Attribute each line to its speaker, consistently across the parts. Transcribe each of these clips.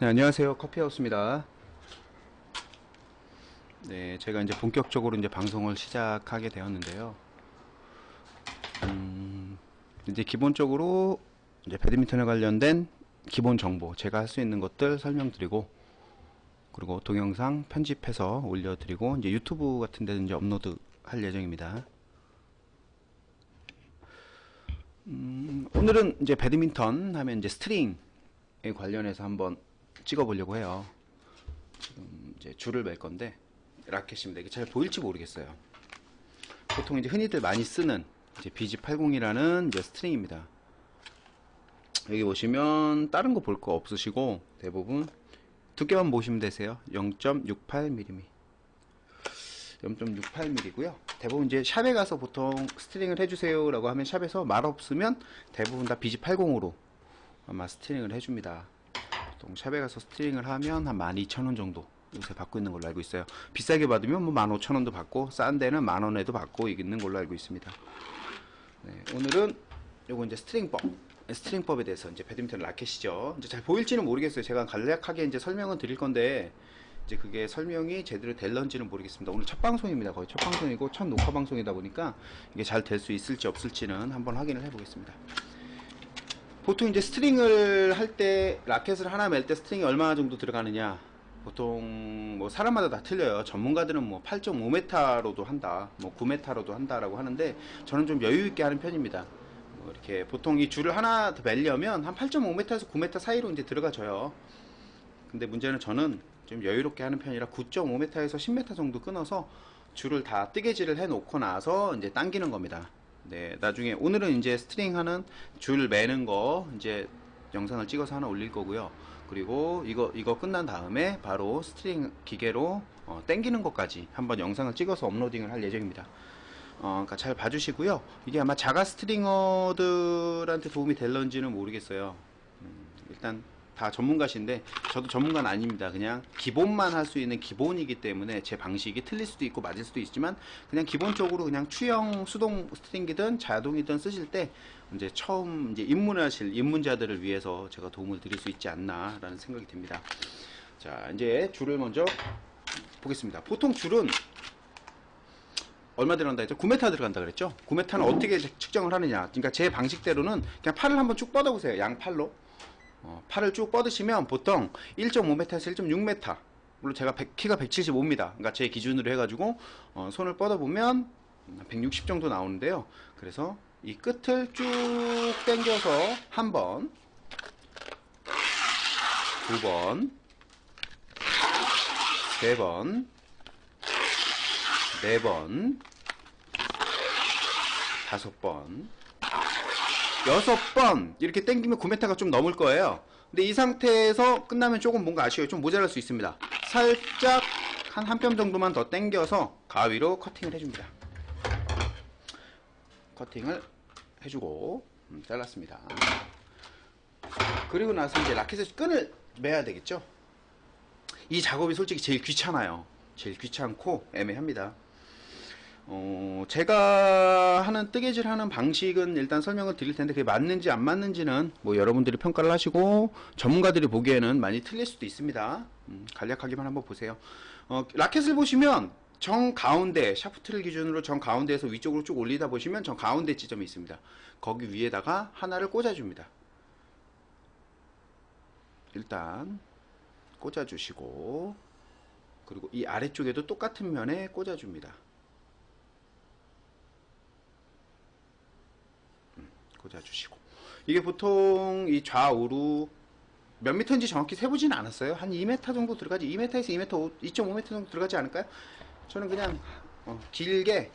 Speaker 1: 네, 안녕하세요. 커피하우스입니다. 네, 제가 이제 본격적으로 이제 방송을 시작하게 되었는데요. 음, 이제 기본적으로 이제 배드민턴에 관련된 기본 정보, 제가 할 수 있는 것들 설명드리고, 그리고 동영상 편집해서 올려드리고, 이제 유튜브 같은 데는 이제 업로드 할 예정입니다. 음, 오늘은 이제 배드민턴 하면 이제 스트링에 관련해서 한번 찍어 보려고 해요. 지금 이제 줄을 맬 건데 라켓입니다. 이게 잘 보일지 모르겠어요. 보통 이제 흔히들 많이 쓰는 이제 BG80이라는 이제 스트링입니다. 여기 보시면 다른 거 볼 거 없으시고 대부분 두께만 보시면 되세요. 0.68mm. 0.68mm고요. 대부분 이제 샵에 가서 보통 스트링을 해주세요라고 하면 샵에서 말 없으면 대부분 다 BG80으로 아마 스트링을 해줍니다. 보통 샵에 가서 스트링을 하면 한 12,000원 정도 요새 받고 있는 걸로 알고 있어요. 비싸게 받으면 뭐 15,000원도 받고 싼 데는 만원에도 받고 있는 걸로 알고 있습니다. 네, 오늘은 요거 이제 스트링법 스트링법에 대해서 이제 배드민턴 라켓이죠. 이제 잘 보일지는 모르겠어요. 제가 간략하게 이제 설명은 드릴 건데 이제 그게 설명이 제대로 될런지는 모르겠습니다. 오늘 첫 방송입니다. 거의 첫 방송이고 첫 녹화 방송이다 보니까 이게 잘 될 수 있을지 없을지는 한번 확인을 해보겠습니다. 보통 이제 스트링을 할 때 라켓을 하나 멜 때 스트링이 얼마 정도 들어가느냐. 보통 뭐 사람마다 다 틀려요. 전문가들은 뭐 8.5m로도 한다 뭐 9m로도 한다라고 하는데 저는 좀 여유 있게 하는 편입니다. 뭐 이렇게 보통 이 줄을 하나 더 멜려면 한 8.5m에서 9m 사이로 이제 들어가져요. 근데 문제는 저는 좀 여유롭게 하는 편이라 9.5m에서 10m 정도 끊어서 줄을 다 뜨개질을 해 놓고 나서 이제 당기는 겁니다 네, 나중에 오늘은 이제 스트링 하는 줄 매는 거 이제 영상을 찍어서 하나 올릴 거고요. 그리고 이거 이거 끝난 다음에 바로 스트링 기계로 어, 당기는 것까지 한번 영상을 찍어서 업로딩을 할 예정입니다. 어, 그러니까 잘 봐주시고요. 이게 아마 자가 스트링어들한테 도움이 될런지는 모르겠어요. 음, 일단 다 전문가신데 저도 전문가는 아닙니다. 그냥 기본만 할 수 있는 기본이기 때문에 제 방식이 틀릴 수도 있고 맞을 수도 있지만 그냥 기본적으로 그냥 추형 수동 스트링기든 자동이든 쓰실 때 이제 처음 이제 입문하실 입문자들을 위해서 제가 도움을 드릴 수 있지 않나라는 생각이 듭니다. 자 이제 줄을 먼저 보겠습니다. 보통 줄은 얼마 들어간다 했죠? 9m 들어간다 그랬죠? 9m는 어떻게 측정을 하느냐? 그러니까 제 방식대로는 그냥 팔을 한번 쭉 뻗어보세요. 양팔로. 어, 팔을 쭉 뻗으시면 보통 1.5m에서 1.6m 물론 제가 100, 키가 175입니다. 그러니까 제 기준으로 해가지고 어, 손을 뻗어보면 160 정도 나오는데요. 그래서 이 끝을 쭉 당겨서 한 번, 두 번, 세 번, 네 번, 다섯 번, 여섯 번 이렇게 땡기면 9m가 좀 넘을 거예요. 근데 이 상태에서 끝나면 조금 뭔가 아쉬워요. 좀 모자랄 수 있습니다. 살짝 한 한 뼘 정도만 더 땡겨서 가위로 커팅을 해줍니다. 커팅을 해주고 음, 잘랐습니다. 그리고 나서 이제 라켓을 끈을 매야 되겠죠? 이 작업이 솔직히 제일 귀찮아요. 제일 귀찮고 애매합니다 어, 제가 하는 뜨개질 하는 방식은 일단 설명을 드릴 텐데 그게 맞는지 안 맞는지는 뭐 여러분들이 평가를 하시고 전문가들이 보기에는 많이 틀릴 수도 있습니다. 음, 간략하게만 한번 보세요. 어, 라켓을 보시면 정 가운데 샤프트를 기준으로 정 가운데에서 위쪽으로 쭉 올리다 보시면 정 가운데 지점이 있습니다. 거기 위에다가 하나를 꽂아줍니다. 일단 꽂아주시고 그리고 이 아래쪽에도 똑같은 면에 꽂아줍니다. 꽂아주시고. 이게 보통 이 좌우로 몇 미터인지 정확히 세보지는 않았어요. 한 2m 정도 들어가지 2m에서 2m 2.5m 정도 들어가지 않을까요? 저는 그냥 어, 길게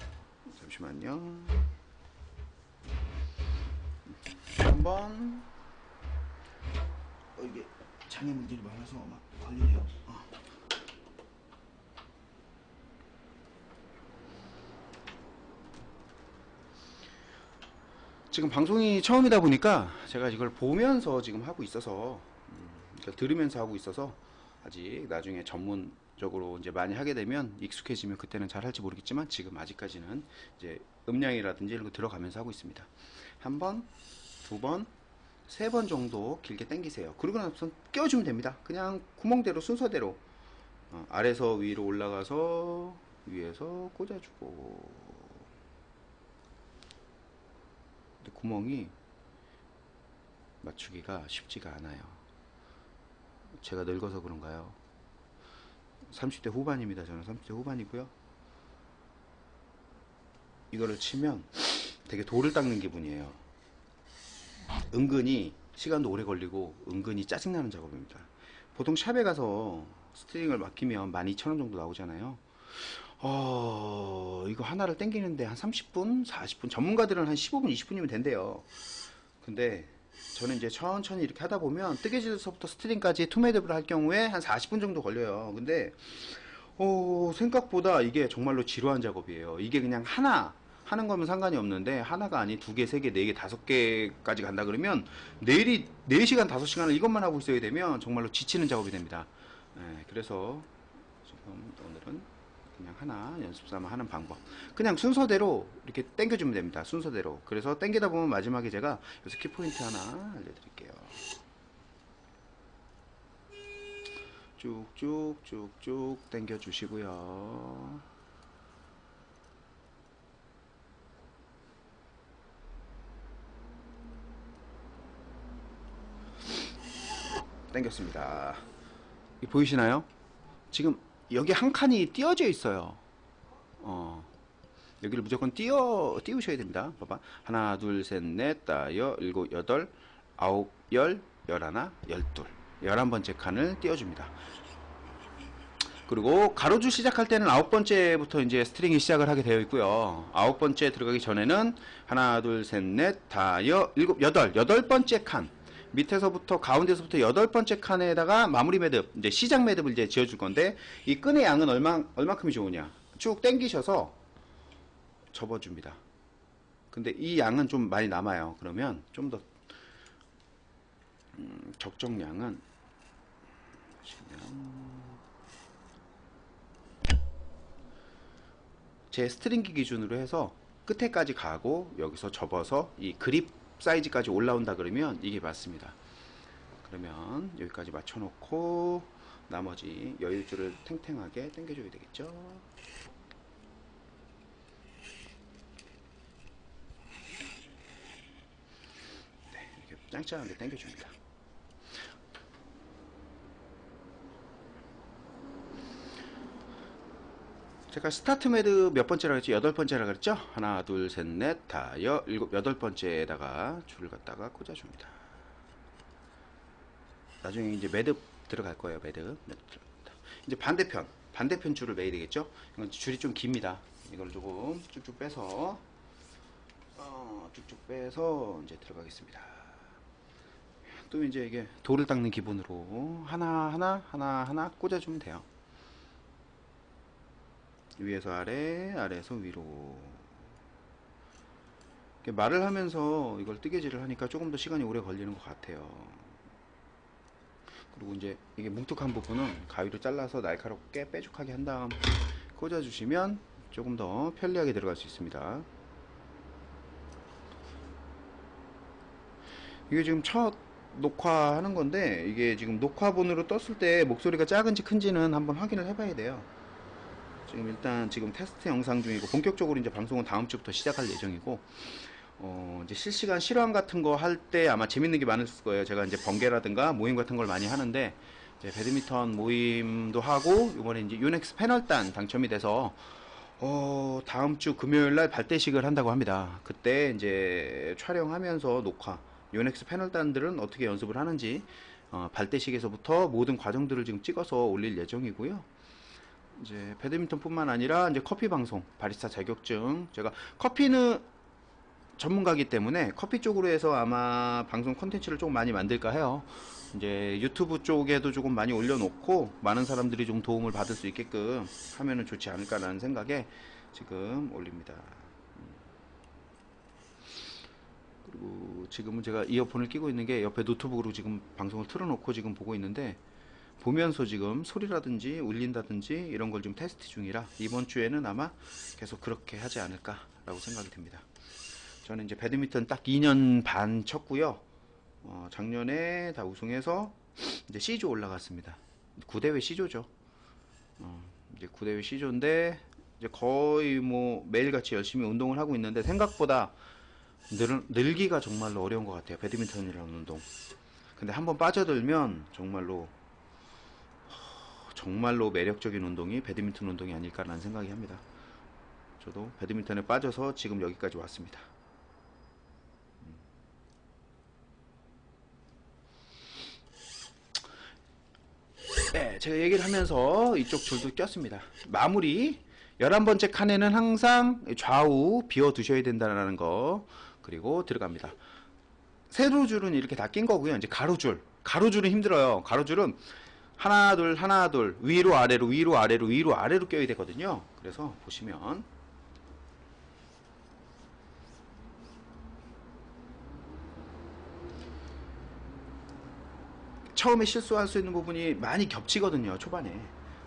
Speaker 1: 잠시만요. 한번. 어, 이게 장애물들이 많아서 막 걸리네요 어. 지금 방송이 처음이다 보니까 제가 이걸 보면서 지금 하고 있어서 음, 그러니까 들으면서 하고 있어서 아직 나중에 전문적으로 이제 많이 하게 되면 익숙해지면 그때는 잘 할지 모르겠지만 지금 아직까지는 이제 음량이라든지 이런 거 들어가면서 하고 있습니다. 한 번, 두 번, 세 번 정도 길게 당기세요. 그러고 나서 끼워주면 됩니다. 그냥 구멍대로 순서대로 어, 아래서 위로 올라가서 위에서 꽂아주고 근데 구멍이 맞추기가 쉽지가 않아요. 제가 늙어서 그런가요? 30대 후반입니다. 저는 30대 후반이고요. 이거를 치면 되게 돌을 닦는 기분이에요. 은근히 시간도 오래 걸리고 은근히 짜증나는 작업입니다. 보통 샵에 가서 스트링을 맡기면 12,000원 정도 나오잖아요. 어, 이거 하나를 당기는데 한 30분, 40분, 전문가들은 한 15분, 20분이면 된대요. 근데 저는 이제 천천히 이렇게 하다 보면 뜨개질서부터 스트링까지 투매듭을 할 경우에 한 40분 정도 걸려요. 근데 어, 생각보다 이게 정말로 지루한 작업이에요. 이게 그냥 하나 하는 거면 상관이 없는데 하나가 아닌 두 개, 세 개, 네 개, 다섯 개까지 간다 그러면 내일이 4시간, 5시간을 이것만 하고 있어야 되면 정말로 지치는 작업이 됩니다. 네, 그래서 지금 그냥 하나 연습 삼아 하는 방법. 그냥 순서대로 이렇게 당겨주면 됩니다. 순서대로. 그래서 당기다 보면 마지막에 제가 여기서 키포인트 하나 알려드릴게요. 쭉쭉쭉쭉 당겨 주시고요. 당겼습니다. 이 보이시나요? 지금 여기 한 칸이 띄어져 있어요. 어, 여기를 무조건 띄어 띄우셔야 됩니다. 봐봐. 하나, 둘, 셋, 넷, 다, 여, 일곱, 여덟, 아홉, 열, 열하나, 열둘. 열한 번째 칸을 띄워줍니다. 그리고 가로줄 시작할 때는 아홉 번째부터 이제 스트링이 시작을 하게 되어 있고요. 아홉 번째 들어가기 전에는 하나, 둘, 셋, 넷, 다, 여, 일곱, 여덟, 여덟 번째 칸. 밑에서부터 가운데서부터 여덟 번째 칸에다가 마무리 매듭, 이제 시작 매듭을 이제 지어줄 건데 이 끈의 양은 얼마 얼마큼이 좋으냐? 쭉 당기셔서 접어줍니다. 근데 이 양은 좀 많이 남아요. 그러면 좀더 음, 적정량은 제 스트링기 기준으로 해서 끝에까지 가고 여기서 접어서 이 그립 사이즈까지 올라온다 그러면 이게 맞습니다. 그러면 여기까지 맞춰놓고 나머지 여유줄을 탱탱하게 당겨줘야 되겠죠. 네, 이렇게 짱짱하게 당겨줍니다. 제가 스타트 매듭 몇 번째라 그랬죠? 여덟 번째라 그랬죠? 하나, 둘, 셋, 넷, 다, 여, 일곱, 여덟 번째에다가 줄을 갖다가 꽂아줍니다. 나중에 이제 매듭 들어갈 거예요. 매듭. 매듭 들어갑니다. 이제 반대편, 반대편 줄을 매야 되겠죠? 이건 줄이 좀 깁니다. 이걸 조금 쭉쭉 빼서, 어, 쭉쭉 빼서 이제 들어가겠습니다. 또 이제 이게 돌을 닦는 기분으로 하나, 하나, 하나, 하나 꽂아주면 돼요. 위에서 아래, 아래에서 위로. 말을 하면서 이걸 뜨개질을 하니까 조금 더 시간이 오래 걸리는 것 같아요. 그리고 이제 이게 뭉툭한 부분은 가위로 잘라서 날카롭게 뾰족하게 한 다음 꽂아주시면 조금 더 편리하게 들어갈 수 있습니다. 이게 지금 첫 녹화하는 건데 이게 지금 녹화본으로 떴을 때 목소리가 작은지 큰지는 한번 확인을 해봐야 돼요. 지금 일단 지금 테스트 영상 중이고 본격적으로 이제 방송은 다음 주부터 시작할 예정이고 어 이제 실시간 실황 같은 거 할 때 아마 재밌는 게 많을 거예요. 제가 이제 번개라든가 모임 같은 걸 많이 하는데 이제 배드민턴 모임도 하고 이번에 이제 유넥스 패널단 당첨이 돼서 어 다음 주 금요일 날 발대식을 한다고 합니다. 그때 이제 촬영하면서 녹화 유넥스 패널단들은 어떻게 연습을 하는지 어 발대식에서부터 모든 과정들을 지금 찍어서 올릴 예정이고요. 이제 배드민턴뿐만 아니라 이제 커피 방송, 바리스타 자격증 제가 커피는 전문가기 때문에 커피 쪽으로 해서 아마 방송 콘텐츠를 좀 많이 만들까 해요. 이제 유튜브 쪽에도 조금 많이 올려놓고 많은 사람들이 좀 도움을 받을 수 있게끔 하면은 좋지 않을까라는 생각에 지금 올립니다. 그리고 지금은 제가 이어폰을 끼고 있는 게 옆에 노트북으로 지금 방송을 틀어놓고 지금 보고 있는데 보면서 지금 소리라든지 울린다든지 이런 걸 좀 테스트 중이라 이번 주에는 아마 계속 그렇게 하지 않을까라고 생각이 듭니다. 저는 이제 배드민턴 딱 2년 반 쳤고요. 어, 작년에 다 우승해서 이제 C조 올라갔습니다. 9대회 C조죠. 어, 이제 9대회 C조인데 이제 거의 뭐 매일같이 열심히 운동을 하고 있는데 생각보다 늘, 늘기가 정말로 어려운 것 같아요. 배드민턴이라는 운동. 근데 한번 빠져들면 정말로 정말로 매력적인 운동이 배드민턴 운동이 아닐까라는 생각이 합니다. 저도 배드민턴에 빠져서 지금 여기까지 왔습니다. 네, 제가 얘기를 하면서 이쪽 줄도 꼈습니다. 마무리 11번째 칸에는 항상 좌우 비워 두셔야 된다는 거 그리고 들어갑니다. 세로줄은 이렇게 다 낀 거고요. 이제 가로줄. 가로줄은 힘들어요. 가로줄은 하나 둘 하나 둘 위로 아래로 위로 아래로 위로 아래로 껴야 되거든요. 그래서 보시면 처음에 실수할 수 있는 부분이 많이 겹치거든요. 초반에.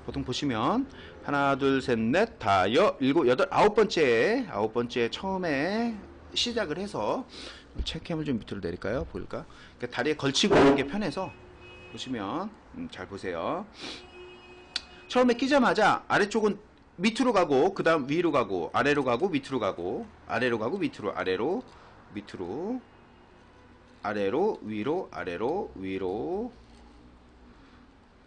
Speaker 1: 보통 보시면 하나 둘 셋 넷 다 여 일곱 여덟 아홉 번째 아홉 번째 처음에 시작을 해서 체크함을 좀 밑으로 내릴까요? 보일까? 그러니까 다리에 걸치고 있는 게 편해서 보시면 음, 잘 보세요. 처음에 끼자마자 아래쪽은 밑으로 가고 그 다음 위로 가고 아래로 가고 밑으로 가고 아래로 가고 밑으로 아래로 밑으로 아래로 위로 아래로 위로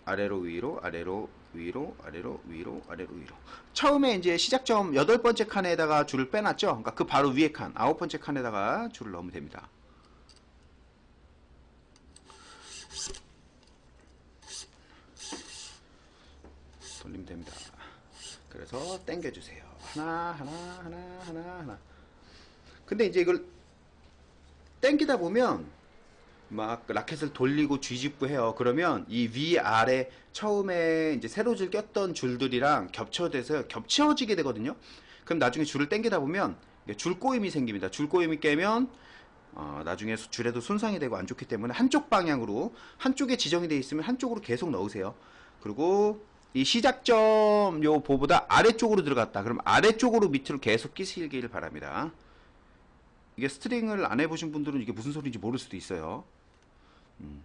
Speaker 1: 아래로 위로 아래로 위로 아래로 위로 아래로 위로. 처음에 이제 시작점 여덟 번째 칸에다가 줄을 빼놨죠? 그러니까 그 바로 위에 칸 아홉 번째 칸에다가 줄을 넣으면 됩니다 돌리면 됩니다 그래서 당겨 주세요 하나 하나 하나 하나 하나 근데 이제 이걸 땡기다 보면 막 라켓을 돌리고 뒤집고 해요. 그러면 이 위 아래 처음에 이제 세로줄 꼈던 줄들이랑 겹쳐져서 겹쳐지게 되거든요. 그럼 나중에 줄을 당기다 보면 줄 꼬임이 생깁니다. 줄 꼬임이 깨면 어, 나중에 수- 줄에도 손상이 되고 안 좋기 때문에 한쪽 방향으로 한쪽에 지정이 되어 있으면 한쪽으로 계속 넣으세요. 그리고 이 시작점 요 보보다 아래쪽으로 들어갔다. 그럼 아래쪽으로 밑으로 계속 끼시길 바랍니다. 이게 스트링을 안 해보신 분들은 이게 무슨 소리인지 모를 수도 있어요. 음.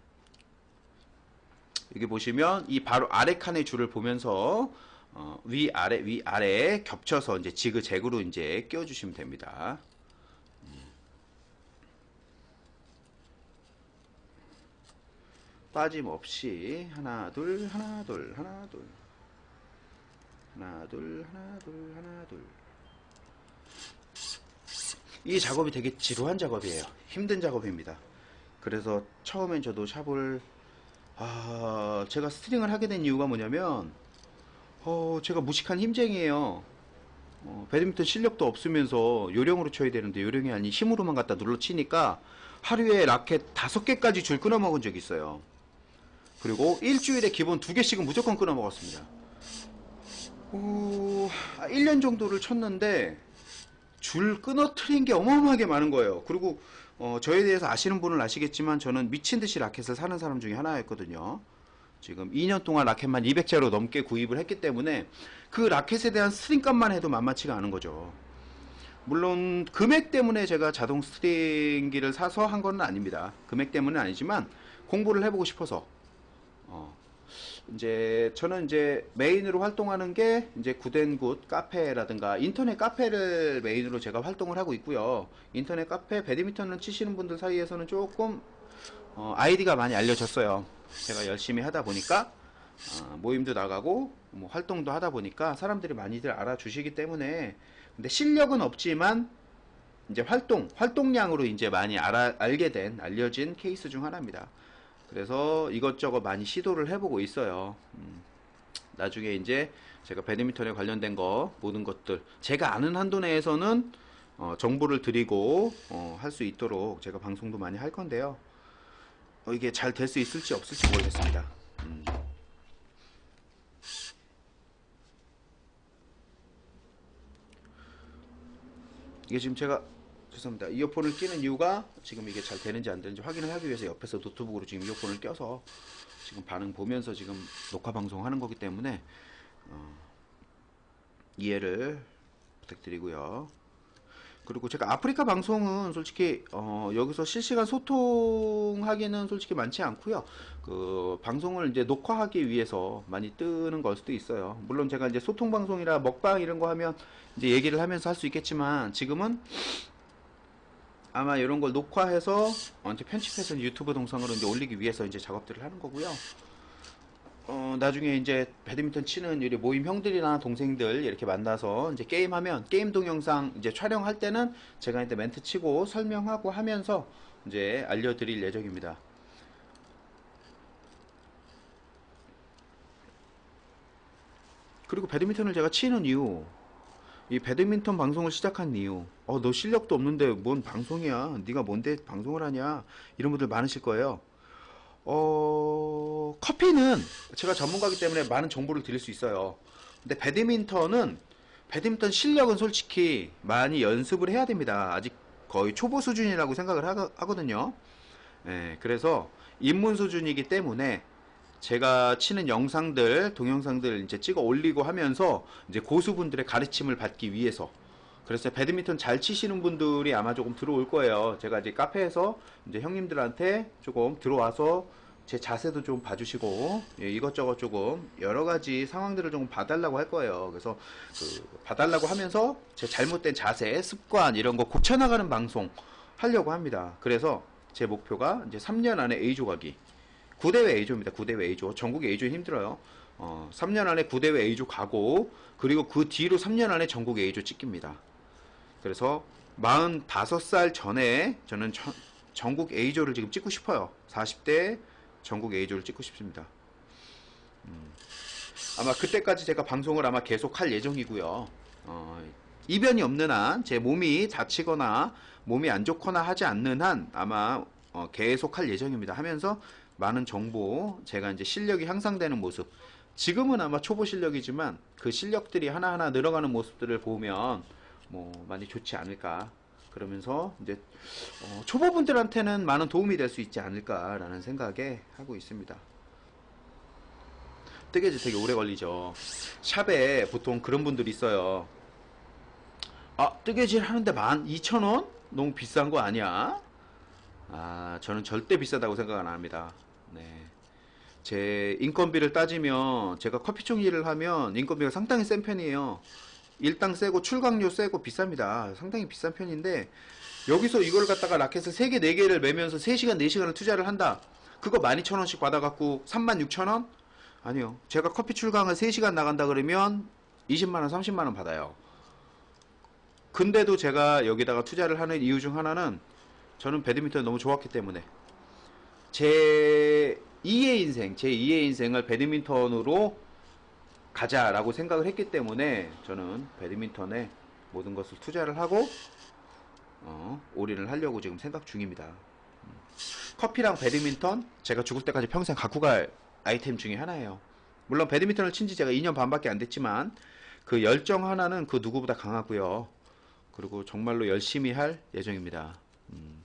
Speaker 1: 여기 보시면 이 바로 아래 칸의 줄을 보면서 어, 위 아래 위 아래 겹쳐서 이제 지그재그로 이제 끼워주시면 됩니다. 빠짐없이 하나 둘 하나 둘 하나 둘 하나 둘 하나 둘 하나 둘 이 작업이 되게 지루한 작업이에요. 힘든 작업입니다. 그래서 처음엔 저도 샵을 아 제가 스트링을 하게 된 이유가 뭐냐면 어 제가 무식한 힘쟁이에요. 어, 배드민턴 실력도 없으면서 요령으로 쳐야 되는데 요령이 아닌 힘으로만 갖다 눌러 치니까 하루에 라켓 다섯 개까지 줄 끊어 먹은 적이 있어요. 그리고 일주일에 기본 두 개씩은 무조건 끊어 먹었습니다. 어, 1년 정도를 쳤는데 줄 끊어트린 게 어마어마하게 많은 거예요. 그리고 어, 저에 대해서 아시는 분은 아시겠지만 저는 미친 듯이 라켓을 사는 사람 중에 하나였거든요. 지금 2년 동안 라켓만 200자로 넘게 구입을 했기 때문에 그 라켓에 대한 스트링값만 해도 만만치가 않은 거죠. 물론 금액 때문에 제가 자동 스트링기를 사서 한 건 아닙니다. 금액 때문은 아니지만 공부를 해보고 싶어서 어, 이제 저는 이제 메인으로 활동하는 게 이제 굿앤굿 카페라든가 인터넷 카페를 메인으로 제가 활동을 하고 있고요. 인터넷 카페 배드민턴을 치시는 분들 사이에서는 조금 어, 아이디가 많이 알려졌어요. 제가 열심히 하다 보니까 어, 모임도 나가고 뭐 활동도 하다 보니까 사람들이 많이들 알아주시기 때문에 근데 실력은 없지만 이제 활동 활동량으로 이제 많이 알아, 알게 된 알려진 케이스 중 하나입니다. 그래서 이것저것 많이 시도를 해보고 있어요. 음, 나중에 이제 제가 배드민턴에 관련된 거 모든 것들 제가 아는 한도 내에서는 어, 정보를 드리고 어, 할 수 있도록 제가 방송도 많이 할 건데요. 어, 이게 잘 될 수 있을지 없을지 모르겠습니다. 음. 이게 지금 제가 죄송합니다. 이어폰을 끼는 이유가 지금 이게 잘 되는지 안 되는지 확인을 하기 위해서 옆에서 노트북으로 지금 이어폰을 껴서 지금 반응 보면서 지금 녹화 방송하는 거기 때문에 어, 이해를 부탁드리고요. 그리고 제가 아프리카 방송은 솔직히 어, 여기서 실시간 소통하기는 솔직히 많지 않고요. 그 방송을 이제 녹화하기 위해서 많이 뜨는 걸 수도 있어요. 물론 제가 이제 소통 방송이라 먹방 이런 거 하면 이제 얘기를 하면서 할 수 있겠지만 지금은 아마 이런 걸 녹화해서 어, 이제 편집해서 유튜브 동영상으로 이제 올리기 위해서 이제 작업들을 하는 거고요. 어, 나중에 이제 배드민턴 치는 우리 모임 형들이나 동생들 이렇게 만나서 이제 게임하면 게임 동영상 이제 촬영할 때는 제가 이제 멘트 치고 설명하고 하면서 이제 알려드릴 예정입니다. 그리고 배드민턴을 제가 치는 이유, 이 배드민턴 방송을 시작한 이유, 어, 너 실력도 없는데 뭔 방송이야? 네가 뭔데 방송을 하냐? 이런 분들 많으실 거예요. 어, 커피는 제가 전문가이기 때문에 많은 정보를 드릴 수 있어요. 근데 배드민턴은 배드민턴 실력은 솔직히 많이 연습을 해야 됩니다. 아직 거의 초보 수준이라고 생각을 하, 하거든요. 예, 그래서 입문 수준이기 때문에 제가 치는 영상들, 동영상들 이제 찍어 올리고 하면서 이제 고수분들의 가르침을 받기 위해서 그래서 배드민턴 잘 치시는 분들이 아마 조금 들어올 거예요. 제가 이제 카페에서 이제 형님들한테 조금 들어와서 제 자세도 좀 봐주시고 예, 이것저것 조금 여러 가지 상황들을 조금 봐달라고 할 거예요. 그래서 그 봐달라고 하면서 제 잘못된 자세, 습관 이런 거 고쳐나가는 방송 하려고 합니다. 그래서 제 목표가 이제 3년 안에 A조 가기. 9대회 A조입니다. 9대회 A조. 전국 A조 힘들어요. 어, 3년 안에 9대회 A조 가고 그리고 그 뒤로 3년 안에 전국 A조 찍힙니다. 그래서 45살 전에 저는 전- 전국 A조를 지금 찍고 싶어요. 40대 전국 A조를 찍고 싶습니다. 음, 아마 그때까지 제가 방송을 아마 계속 할 예정이고요. 어, 이변이 없는 한, 제 몸이 다치거나 몸이 안 좋거나 하지 않는 한 아마 어, 계속 할 예정입니다. 하면서 많은 정보, 제가 이제 실력이 향상되는 모습. 지금은 아마 초보 실력이지만 그 실력들이 하나하나 늘어가는 모습들을 보면 뭐 많이 좋지 않을까. 그러면서 이제 어, 초보분들한테는 많은 도움이 될 수 있지 않을까라는 생각에 하고 있습니다. 뜨개질 되게 오래 걸리죠. 샵에 보통 그런 분들이 있어요. 아, 뜨개질 하는데 만 이천 원? 너무 비싼 거 아니야? 아, 저는 절대 비싸다고 생각 안 합니다. 네. 제 인건비를 따지면 제가 커피총 일을 하면 인건비가 상당히 센 편이에요. 일당 세고 출강료 세고 비쌉니다. 상당히 비싼 편인데 여기서 이걸 갖다가 라켓을 3개, 4개를 매면서 3시간, 4시간을 투자를 한다. 그거 12,000원씩 받아갖고 36,000원? 아니요. 제가 커피 출강을 3시간 나간다 그러면 20만원, 30만원 받아요. 근데도 제가 여기다가 투자를 하는 이유 중 하나는 저는 배드민턴이 너무 좋았기 때문에 제 2의 인생, 제 2의 인생을 배드민턴으로 가자라고 생각을 했기 때문에 저는 배드민턴에 모든 것을 투자를 하고 어, 올인을 하려고 지금 생각 중입니다. 음. 커피랑 배드민턴 제가 죽을 때까지 평생 갖고 갈 아이템 중에 하나예요. 물론 배드민턴을 친 지 제가 2년 반밖에 안 됐지만 그 열정 하나는 그 누구보다 강하고요. 그리고 정말로 열심히 할 예정입니다. 음.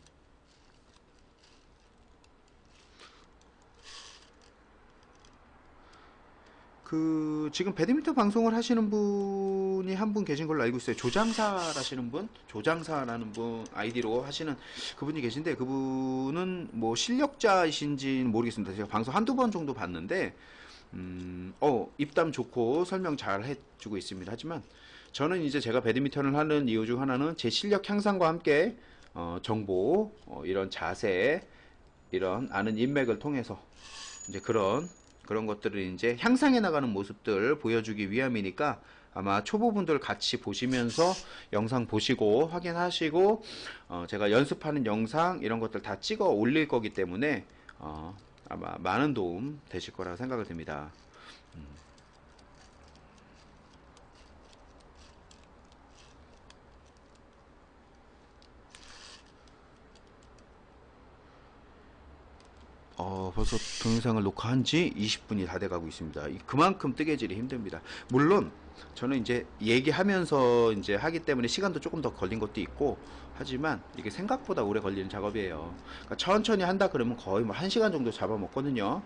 Speaker 1: 그 지금 배드민턴 방송을 하시는 분이 한 분 계신 걸로 알고 있어요. 조장사라시는 분, 조장사라는 분 아이디로 하시는 그분이 계신데 그분은 뭐 실력자이신지는 모르겠습니다. 제가 방송 한두 번 정도 봤는데 음, 어, 입담 좋고 설명 잘 해주고 있습니다. 하지만 저는 이제 제가 배드민턴을 하는 이유 중 하나는 제 실력 향상과 함께 어, 정보, 어, 이런 자세, 이런 아는 인맥을 통해서 이제 그런 그런 것들을 이제 향상해 나가는 모습들 보여주기 위함이니까 아마 초보분들 같이 보시면서 영상 보시고 확인하시고 어, 제가 연습하는 영상 이런 것들 다 찍어 올릴 거기 때문에 어, 아마 많은 도움 되실 거라 생각이 듭니다. 어, 벌써 동영상을 녹화한 지 20분이 다 돼가고 있습니다. 이- 그만큼 뜨개질이 힘듭니다. 물론 저는 이제 얘기하면서 이제 하기 때문에 시간도 조금 더 걸린 것도 있고 하지만 이게 생각보다 오래 걸리는 작업이에요. 그러니까 천천히 한다 그러면 거의 뭐 1시간 정도 잡아먹거든요.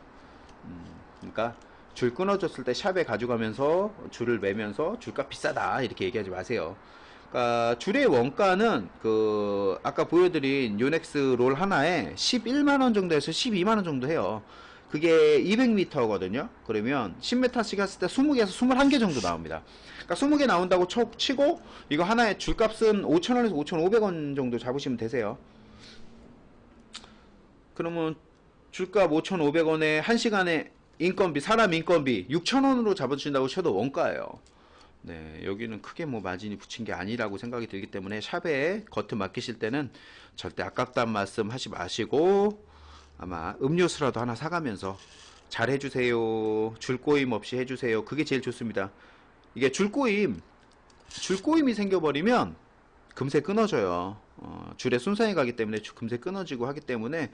Speaker 1: 음, 그러니까 줄 끊어졌을 때 샵에 가져가면서 줄을 매면서 줄값 비싸다 이렇게 얘기하지 마세요. 그러니까 줄의 원가는 그 아까 보여드린 요넥스 롤 하나에 11만 원 정도에서 12만 원 정도 해요. 그게 200m거든요. 그러면 10m씩 했을 때 20개에서 21개 정도 나옵니다. 그러니까 20개 나온다고 쳐, 치고 이거 하나의 줄값은 5,000원에서 5,500원 정도 잡으시면 되세요. 그러면 줄값 5,500원에 1시간에 인건비, 사람 인건비 6,000원으로 잡아주신다고 쳐도 원가예요. 네, 여기는 크게 뭐 마진이 붙인 게 아니라고 생각이 들기 때문에 샵에 겉을 맡기실 때는 절대 아깝다는 말씀 하지 마시고 아마 음료수라도 하나 사가면서 잘 해주세요. 줄꼬임 없이 해주세요. 그게 제일 좋습니다. 이게 줄꼬임, 줄꼬임이 생겨버리면 금세 끊어져요. 어, 줄에 손상이 가기 때문에 주- 금세 끊어지고 하기 때문에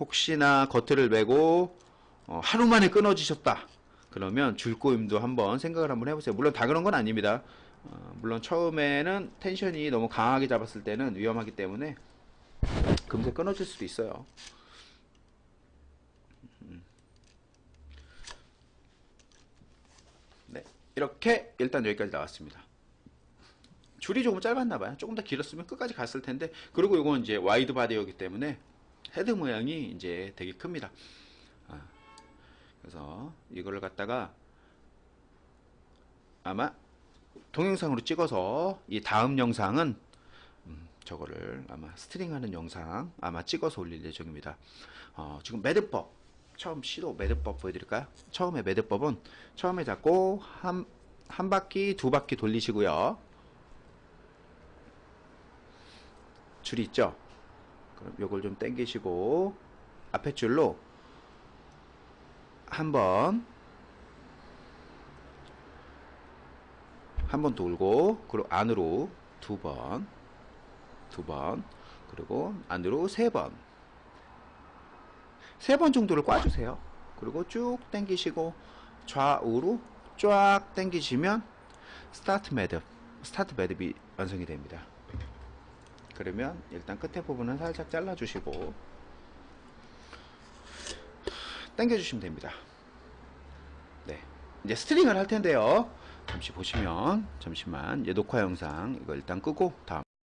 Speaker 1: 혹시나 겉을 메고 어, 하루 만에 끊어지셨다. 그러면 줄꼬임도 한번 생각을 한번 해보세요. 물론 다 그런 건 아닙니다. 어, 물론 처음에는 텐션이 너무 강하게 잡았을 때는 위험하기 때문에 금세 끊어질 수도 있어요. 음. 네, 이렇게 일단 여기까지 나왔습니다. 줄이 조금 짧았나 봐요. 조금 더 길었으면 끝까지 갔을 텐데. 그리고 이건 이제 와이드 바디이기 때문에 헤드 모양이 이제 되게 큽니다. 아, 그래서 이거를 갖다가 아마 동영상으로 찍어서 이 다음 영상은 음, 저거를 아마 스트링하는 영상 아마 찍어서 올릴 예정입니다. 어, 지금 매듭법 처음 시도 매듭법 보여드릴까요? 처음에 매듭법은 처음에 잡고 한, 한 바퀴 두 바퀴 돌리시고요. 줄이 있죠? 그럼 요걸 좀 당기시고 앞에 줄로 한 번, 한 번 돌고, 그리고 안으로 두 번, 두 번, 그리고 안으로 세 번. 세 번 정도를 꽈주세요. 그리고 쭉 당기시고, 좌우로 쫙 당기시면, 스타트 매듭, 스타트 매듭이 완성이 됩니다. 그러면 일단 끝에 부분은 살짝 잘라주시고, 당겨주시면 됩니다. 네. 이제 스트링을 할 텐데요. 잠시 보시면, 잠시만, 이제 녹화 영상 이거 일단 끄고 다음